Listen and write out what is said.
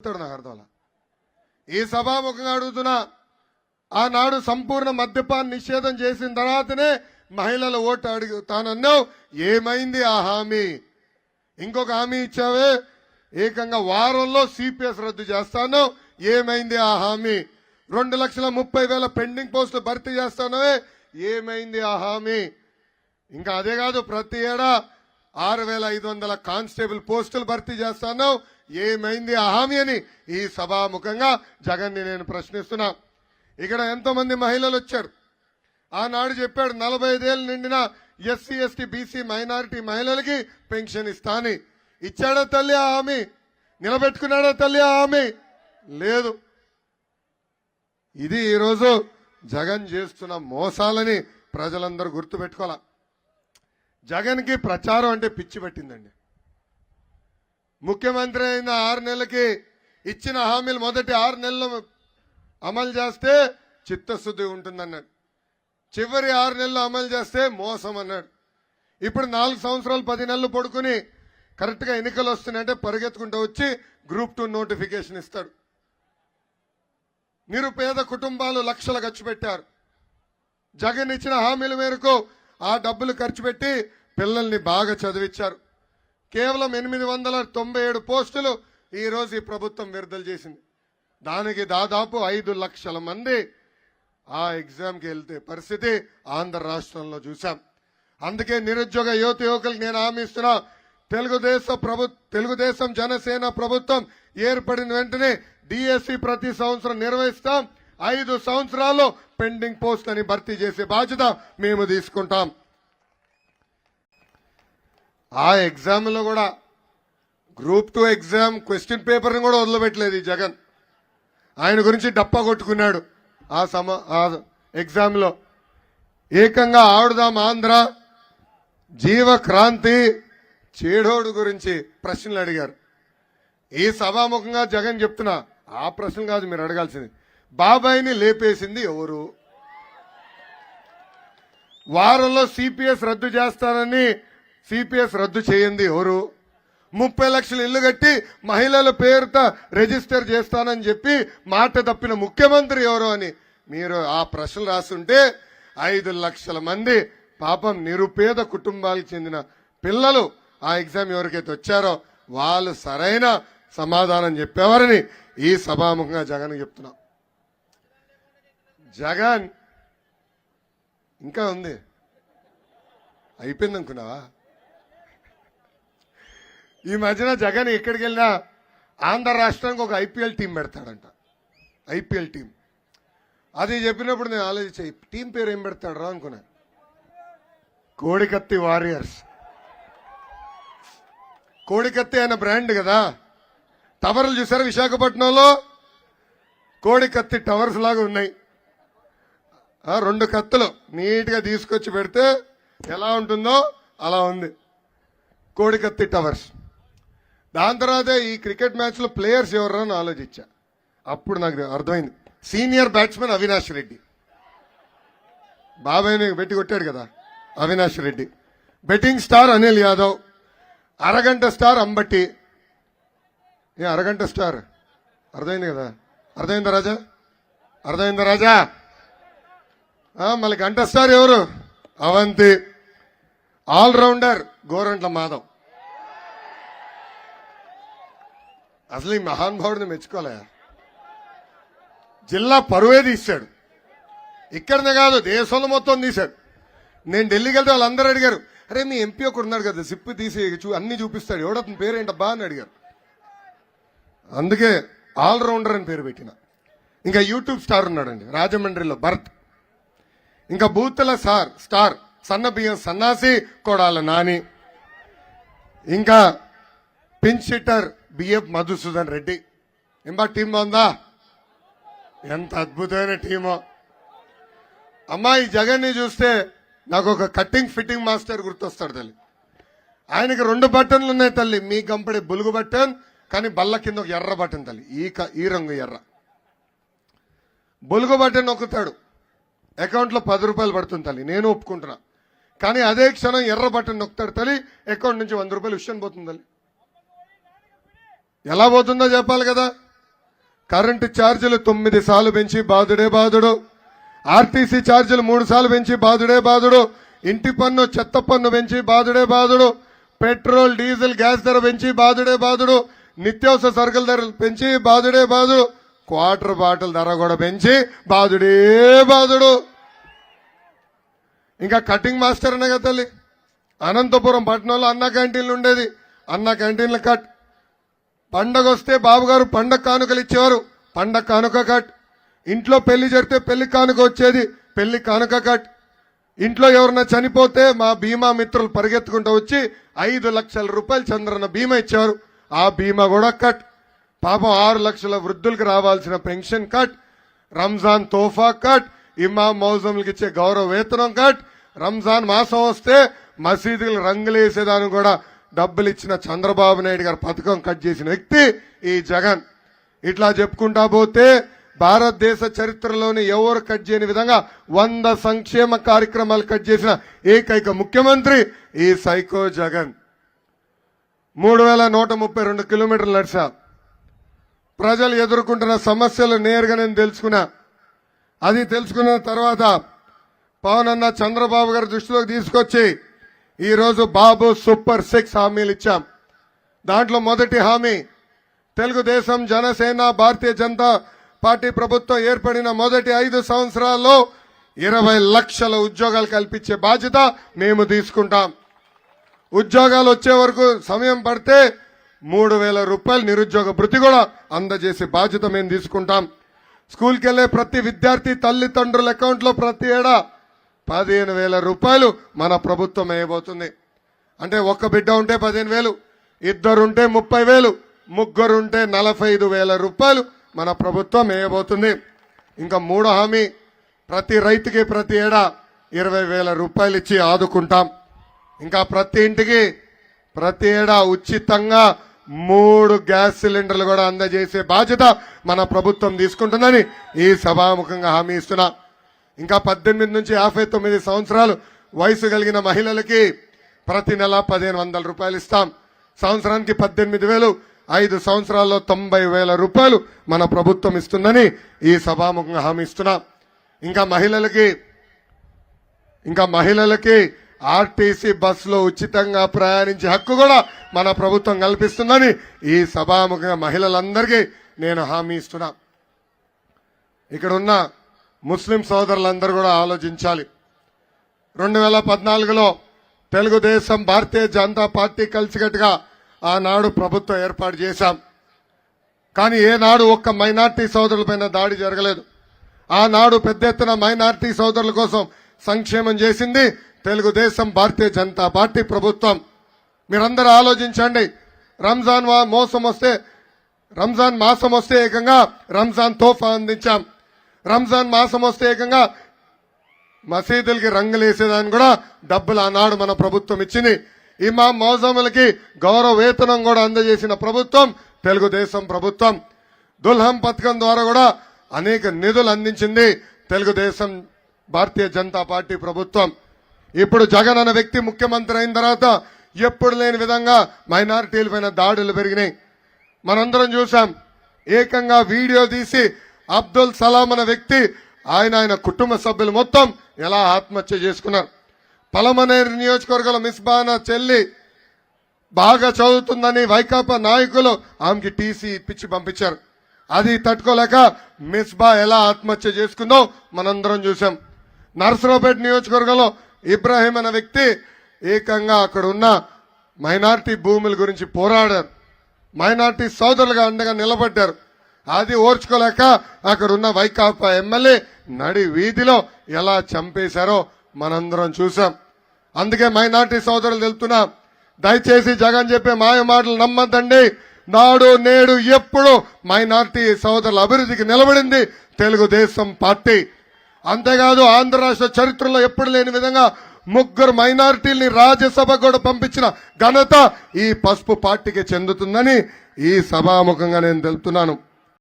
చెప్తాడు నాకు అర్థం ఈ సభాముఖంగా అడుగుతున్నా ఆనాడు సంపూర్ణ మద్యపాన్ నిషేధం చేసిన తర్వాతనే మహిళల ఓటు అడిగి తానన్నావు ఏమైంది ఆ హామీ? ఇంకొక హామీ ఇచ్చావే ఏకంగా వారంలో సిపిఎస్ రద్దు చేస్తాను ఏమైంది ఆ హామీ? రెండు లక్షల ముప్పై వేల పెండింగ్ పోస్టులు భర్తీ చేస్తానవే ఏమైంది ఆ హామీ? ఇంకా అదే కాదు ప్రతి ఏడా ఆరు వేల ఐదు వందల కానిస్టేబుల్ పోస్టులు భర్తీ చేస్తాను ఏమైంది ఆ హామీ అని ఈ సభాముఖంగా జగన్ని నేను ప్రశ్నిస్తున్నా. ఇక్కడ ఎంతమంది మహిళలు వచ్చారు. ఆనాడు చెప్పాడు నలభై ఐదేళ్ళు నిండిన ఎస్సీ ఎస్టీ బీసీ మైనారిటీ మహిళలకి పెన్షన్ ఇస్తాని. ఇచ్చాడా తల్లి ఆ హామీ? నిలబెట్టుకున్నాడా తల్లి ఆ హామీ? లేదు. ఇది ఈరోజు జగన్ చేస్తున్న మోసాలని ప్రజలందరూ గుర్తుపెట్టుకోవాలా. జగన్కి ప్రచారం అంటే పిచ్చి పెట్టిందండి. ముఖ్యమంత్రి అయిన ఆరు నెలలకి ఇచ్చిన హామీలు మొదటి ఆరు నెలలు అమలు చేస్తే చిత్తశుద్ధి ఉంటుందన్నాడు. చివరి ఆరు నెలలు అమలు చేస్తే మోసం అన్నాడు. ఇప్పుడు నాలుగు సంవత్సరాలు పది నెలలు పడుకుని కరెక్ట్గా ఎన్నికలు వస్తున్నాయంటే పరిగెత్తుకుంటూ వచ్చి గ్రూప్ టూ నోటిఫికేషన్ ఇస్తాడు. నిరుపేద కుటుంబాలు లక్షలు ఖర్చు పెట్టారు. జగన్ ఇచ్చిన హామీల మేరకు ఆ డబ్బులు ఖర్చు పెట్టి పిల్లల్ని బాగా చదివించారు. కేవలం ఎనిమిది వందల తొంభై ఏడు పోస్టులు ఈరోజు ఈ ప్రభుత్వం విడుదల చేసింది. దానికి దాదాపు ఐదు లక్షల మంది ఆ ఎగ్జామ్కి వెళ్తే పరిస్థితి ఆంధ్ర రాష్ట్రంలో చూసాం అందుకే నిరుద్యోగ యువత యువకులకు నేను హామీ ఇస్తున్నా తెలుగుదేశం ప్రభు తెలుగుదేశం జనసేన ప్రభుత్వం ఏర్పడిన వెంటనే డిఎస్సి ప్రతి సంవత్సరం నిర్వహిస్తాం. ఐదు సంవత్సరాల్లో పెండింగ్ పోస్ట్ అని భర్తీ చేసే బాధ్యత మేము తీసుకుంటాం. ఆ ఎగ్జామ్లో కూడా గ్రూప్ టూ ఎగ్జామ్ క్వశ్చన్ పేపర్ని కూడా వదిలిపెట్టలేదు ఈ జగన్. ఆయన గురించి డప్పా కొట్టుకున్నాడు ఆ సమ ఆ ఎగ్జామ్లో. ఏకంగా ఆడుదాం ఆంధ్ర జీవక్రాంతి చేడోడు గురించి ప్రశ్నలు అడిగారు. ఈ సభాముఖంగా జగన్ చెప్తున్నా ఆ ప్రశ్న కాదు మీరు అడగాల్సింది. బాబాయిని లేపేసింది ఎవరు? వారంలో సిపిఎస్ రద్దు చేస్తానని సిపిఎస్ రద్దు చేయండి ఎవరు? ముప్పై లక్షలు ఇల్లు కట్టి మహిళల పేరుతో రిజిస్టర్ చేస్తానని చెప్పి మాట తప్పిన ముఖ్యమంత్రి ఎవరు అని? మీరు ఆ ప్రశ్నలు రాస్తుంటే ఐదు లక్షల మంది పాపం నిరుపేద కుటుంబాలకు చెందిన పిల్లలు ఆ ఎగ్జామ్ ఎవరికైతే వచ్చారో వాళ్ళు సరైన సమాధానం చెప్పేవారని ఈ సభాముఖంగా జగన్ చెప్తున్నా. జగన్ ఇంకా ఉంది. అయిపోయింది అనుకున్నావా ఈ మధ్యన జగన్ ఎక్కడికి వెళ్ళినా ఆంధ్ర రాష్ట్రానికి ఒక ఐపీఎల్ టీం పెడతాడంట. IPL team. అది చెప్పినప్పుడు నేను ఆలోచించే టీం పేరు ఏం పెడతాడు రా అనుకున్నాను కోడికత్తి వారియర్స్. కోడికత్తి అనే బ్రాండ్ కదా. టవర్లు చూసారు విశాఖపట్నంలో? కోడికత్తి టవర్స్ లాగా ఉన్నాయి. రెండు కత్తులు నీట్గా తీసుకొచ్చి పెడితే ఎలా ఉంటుందో అలా ఉంది. కోడికత్తి టవర్స్. దాని తర్వాత ఈ క్రికెట్ మ్యాచ్లో ప్లేయర్స్ ఎవరని ఆలోచించా. అప్పుడు నాకు అర్థమైంది. Senior batsmen Avinash Reddy. బాబాయ్ని పెట్టి కొట్టాడు కదా అవినాష్ రెడ్డి. బెట్టింగ్ స్టార్ అనిల్ యాదవ్ అరగంట స్టార్ అంబట్టి ఏ అరగంట స్టార్? అర్థమైంది కదా? అర్థమైందా రాజా? అర్థమైందా రాజా? మళ్ళీ గంట స్టార్ ఎవరు? అవంతి. ఆల్రౌండర్ గోరంట్ల మాధవ్. అసలు ఈ మహానుభావుడిని మెచ్చుకోలే. జిల్లా పరువే తీశాడు ఇక్కడనే కాదు దేశంలో మొత్తం తీశాడు. నేను ఢిల్లీకి వెళ్తే వాళ్ళందరూ అడిగారు అరే మీ ఎంపీ ఒకడు ఉన్నాడు కదా సిప్పు తీసి చూ అన్ని చూపిస్తాడు. ఎవడతని పేరేంటబ్బా? అని అడిగారు. అందుకే ఆల్రౌండర్ అని పేరు పెట్టిన. ఇంకా యూట్యూబ్ స్టార్ ఉన్నాడండి రాజమండ్రిలో భరత్. ఇంకా బూతుల సార్ స్టార్ సన్న బియ్యం సన్నాసి కొడాల నాని. ఇంకా పిన్ షిట్టర్ బిఎఫ్ మధుసూదన్ రెడ్డి. ఎంబా టీం బాగుందా? ఎంత అద్భుతమైన టీమో. అమ్మా ఈ జగన్ని చూస్తే నాకు ఒక కట్టింగ్ ఫిట్టింగ్ మాస్టర్ గుర్తొస్తాడు తల్లి. ఆయనకి రెండు బటన్లు ఉన్నాయి తల్లి. మీ కంపడే బులుగు బటన్ కానీ బల్ల కింద ఒక ఎర్ర బటన్ తల్లి. ఈ ఈ రంగు ఎర్ర. బొలుగు బటన్ నొక్కుతాడు. అకౌంట్లో పది రూపాయలు పడుతుంది తల్లి. నేను ఒప్పుకుంటున్నా. కానీ అదే క్షణం ఎర్ర బటన్ నొక్కుతాడు తల్లి. అకౌంట్ నుంచి వంద రూపాయలు విషయం పోతుంది తల్లి. ఎలా పోతుందో చెప్పాలి కదా? కరెంటు ఛార్జీలు తొమ్మిది సార్లు పెంచి బాధుడే బాధుడు ఆర్టీసీ ఛార్జీలు మూడు సార్లు పెంచి బాధుడే బాధుడు ఇంటి పన్ను చెత్త పన్ను పెంచి బాధుడే బాధుడు పెట్రోల్ డీజిల్ గ్యాస్ ధర పెంచి బాధుడే బాధుడు నిత్యావసర సరుకుల ధరలు పెంచి బాధుడే బాధుడు క్వార్టర్ బాటిల్ ధర కూడా పెంచి బాధుడే బాధుడు ఇంకా కటింగ్ మాస్టర్ అనే కదా తల్లి. అనంతపురం పట్టణంలో అన్న క్యాంటీన్లు ఉండేది. అన్న క్యాంటీన్లు కట్. పండగ వస్తే బాబుగారు పండగ కానుకలు ఇచ్చేవారు. పండగ కానుక కట్. ఇంట్లో పెళ్ళి జరిగితే పెళ్ళి కానుక వచ్చేది పెళ్ళి కానుక కట్. ఇంట్లో ఎవరన్నా చనిపోతే మా బీమా మిత్రులు పరిగెత్తుకుంటూ వచ్చి ఐదు లక్షల రూపాయలు చంద్రన్న బీమా ఇచ్చారు ఆ బీమా కూడా కట్. పాపం ఆరు లక్షల వృద్ధులకు రావాల్సిన pension cut. Ramzan Tohfa cut. ఇమాం మౌజంలకు ఇచ్చే గౌరవ వేతనం కట్. రంజాన్ మాసం వస్తే మసీదులు రంగులు వేసేదానికి కూడా డబ్బులు ఇచ్చిన చంద్రబాబు నాయుడు గారు పథకం కట్ చేసిన వ్యక్తి ఈ జగన్. ఇట్లా చెప్పుకుంటా పోతే భారతదేశ చరిత్రలోని ఎవరు కట్ చేయని విధంగా వంద సంక్షేమ కార్యక్రమాలు కట్ చేసిన ఏకైక ముఖ్యమంత్రి ఈ సైకో జగన్. మూడు వేల నూట ముప్పై రెండు కిలోమీటర్లు నడిచా. ప్రజలు ఎదుర్కొంటున్న సమస్యలు నేరుగా నేను తెలుసుకున్నా. అది తెలుసుకున్న తర్వాత పవన్ అన్న చంద్రబాబు గారి దృష్టిలోకి తీసుకొచ్చి ఈ రోజు బాబు సూపర్ సిక్స్ హామీలు ఇచ్చాం. దాంట్లో మొదటి హామీ తెలుగుదేశం జనసేన భారతీయ జనతా పార్టీ ప్రభుత్వం ఏర్పడిన మొదటి ఐదు సంవత్సరాల్లో ఇరవై లక్షల ఉద్యోగాలు కల్పించే బాధ్యత మేము తీసుకుంటాం. ఉద్యోగాలు వచ్చే వరకు సమయం పడితే మూడు వేల రూపాయలు నిరుద్యోగ భృతి కూడా అందజేసే బాధ్యత మేము తీసుకుంటాం. స్కూల్కి వెళ్ళే ప్రతి విద్యార్థి తల్లిదండ్రుల అకౌంట్లో ప్రతి ఏడా పదిహేను వేల రూపాయలు మన ప్రభుత్వం వేయబోతుంది. అంటే ఒక్క బిడ్డ ఉంటే పదిహేను వేలు ఇద్దరుంటే ముప్పై వేలు ముగ్గురుంటే నలభై ఐదు వేల రూపాయలు మన ప్రభుత్వం వేయబోతుంది. ఇంకా మూడో హామీ ప్రతి రైతుకి ప్రతి ఏడా ఇరవై వేల రూపాయలు ఇచ్చి ఆదుకుంటాం. ఇంకా ప్రతి ఇంటికి ప్రతి ఏడా ఉచితంగా మూడు గ్యాస్ సిలిండర్లు కూడా అందజేసే బాధ్యత మన ప్రభుత్వం తీసుకుంటుందని ఈ సభాముఖంగా హామీ ఇస్తున్నా. ఇంకా పద్దెనిమిది నుంచి యాభై తొమ్మిది సంవత్సరాలు వయసు కలిగిన మహిళలకి ప్రతి నెల పదిహేను వందల రూపాయలు ఇస్తాం. సంవత్సరానికి పద్దెనిమిది వేలు ఐదు సంవత్సరాల్లో తొంభై వేల రూపాయలు మన ప్రభుత్వం ఇస్తుందని ఈ సభాముఖంగా హామీ ఇస్తున్నా. ఇంకా మహిళలకి ఇంకా మహిళలకి ఆర్టీసీ బస్సులో ఉచితంగా ప్రయాణించే హక్కు కూడా మన ప్రభుత్వం కల్పిస్తుందని ఈ సభాముఖంగా మహిళలందరికీ నేను హామీ ఇస్తున్నా. ఇక్కడ ఉన్న ముస్లిం సోదరులందరూ కూడా ఆలోచించాలి. రెండు వేల పద్నాలుగులో తెలుగుదేశం భారతీయ జనతా పార్టీ కలిసికట్టుగా ఆనాడు ప్రభుత్వం ఏర్పాటు చేశాం. కానీ ఏనాడు ఒక్క మైనార్టీ సోదరులపైన దాడి జరగలేదు. ఆనాడు పెద్ద ఎత్తున మైనార్టీ సోదరుల కోసం సంక్షేమం చేసింది తెలుగుదేశం భారతీయ జనతా పార్టీ ప్రభుత్వం. మీరందరూ ఆలోచించండి. రంజాన్ మోసం వస్తే రంజాన్ మాసం వస్తే ఏకంగా రంజాన్ తోఫా అందించాం. రంజాన్ మాసం వస్తే ఏకంగా మసీదులకి రంగులు వేసేదాన్ని కూడా డబ్బులు ఆనాడు మన ప్రభుత్వం ఇచ్చింది. ఇమాం మౌజములకి గౌరవ వేతనం కూడా అందజేసిన ప్రభుత్వం తెలుగుదేశం ప్రభుత్వం. దుల్హం పథకం ద్వారా కూడా అనేక నిధులు అందించింది తెలుగుదేశం భారతీయ జనతా పార్టీ ప్రభుత్వం. ఇప్పుడు జగన్ అనే వ్యక్తి ముఖ్యమంత్రి అయిన తర్వాత ఎప్పుడు లేని విధంగా మైనారిటీలపైన దాడులు పెరిగినాయి. మనందరం చూసాం ఏకంగా వీడియో తీసి అబ్దుల్ సలాం అనే వ్యక్తి ఆయన ఆయన కుటుంబ సభ్యులు మొత్తం ఎలా ఆత్మహత్య చేసుకున్నారు? పలమనేరు నియోజకవర్గంలో మిస్బానా చెల్లి బాగా చదువుతుందని వైకాపా నాయకులు ఆమెకి టీసీ ఇప్పించి పంపించారు. అది తట్టుకోలేక మిస్బా ఎలా ఆత్మహత్య చేసుకుందో మనందరం చూసాం నరసరావుపేట నియోజకవర్గంలో ఇబ్రాహీం అనే వ్యక్తి ఏకంగా అక్కడ ఉన్న మైనార్టీ భూముల గురించి పోరాడారు. మైనార్టీ సోదరులుగా అండగా నిలబడ్డారు. అది ఓర్చుకోలేక అక్కడున్న వైకాపా ఎమ్మెల్యే నడి వీధిలో ఎలా చంపేశారో మనందరం చూసాం అందుకే మైనార్టీ సోదరులు తెలుపుతున్నా దయచేసి జగన్ చెప్పే మాయ మాటలు నమ్మద్దండి. నాడు నేడు ఎప్పుడు మైనార్టీ సోదరుల అభివృద్ధికి నిలబడింది తెలుగుదేశం పార్టీ. అంతేకాదు ఆంధ్ర రాష్ట్ర చరిత్రలో ఎప్పుడు లేని విధంగా ముగ్గురు మైనారిటీల్ని రాజ్యసభ కూడా పంపించిన ఘనత ఈ పసుపు పార్టీకి చెందుతుందని ఈ సభాముఖంగా నేను తెలుపుతున్నాను.